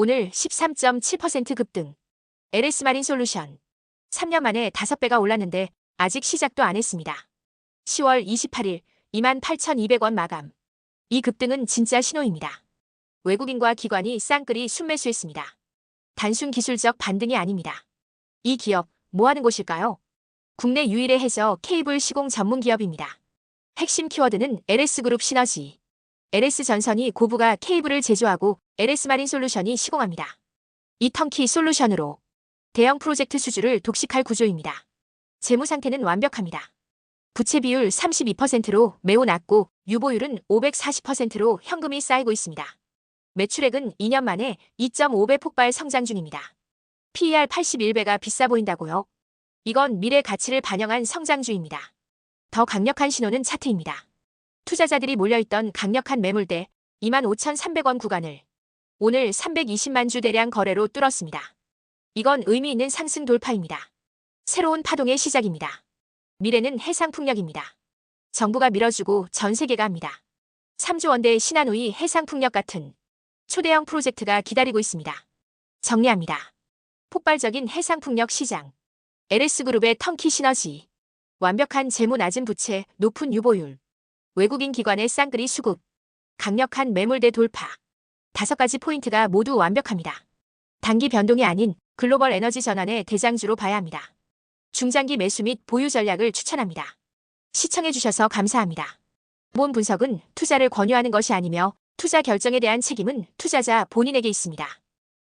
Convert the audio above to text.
오늘 13.7% 급등. LS 마린 솔루션. 3년 만에 5배가 올랐는데 아직 시작도 안 했습니다. 10월 28일 28,200원 마감. 이 급등은 진짜 신호입니다. 외국인과 기관이 쌍끌이 순매수했습니다. 단순 기술적 반등이 아닙니다. 이 기업 뭐 하는 곳일까요? 국내 유일의 해저 케이블 시공 전문 기업입니다. 핵심 키워드는 LS그룹 시너지. LS 전선이 고부가 케이블을 제조하고 LS 마린 솔루션이 시공합니다. 이 턴키 솔루션으로 대형 프로젝트 수주를 독식할 구조입니다. 재무 상태는 완벽합니다. 부채 비율 32%로 매우 낮고 유보율은 540%로 현금이 쌓이고 있습니다. 매출액은 2년 만에 2.5배 폭발 성장 중입니다. PER 81배가 비싸 보인다고요? 이건 미래 가치를 반영한 성장주입니다. 더 강력한 신호는 차트입니다. 투자자들이 몰려있던 강력한 매물대 25,300원 구간을 오늘 320만 주 대량 거래로 뚫었습니다. 이건 의미 있는 상승 돌파입니다. 새로운 파동의 시작입니다. 미래는 해상 풍력입니다. 정부가 밀어주고 전 세계가 합니다. 3조 원대의 신한우이 해상 풍력 같은 초대형 프로젝트가 기다리고 있습니다. 정리합니다. 폭발적인 해상 풍력 시장. LS그룹의 턴키 시너지. 완벽한 재무 낮은 부채, 높은 유보율. 외국인 기관의 쌍끌이 수급. 강력한 매물대 돌파. 다섯 가지 포인트가 모두 완벽합니다. 단기 변동이 아닌 글로벌 에너지 전환의 대장주로 봐야 합니다. 중장기 매수 및 보유 전략을 추천합니다. 시청해주셔서 감사합니다. 본 분석은 투자를 권유하는 것이 아니며 투자 결정에 대한 책임은 투자자 본인에게 있습니다.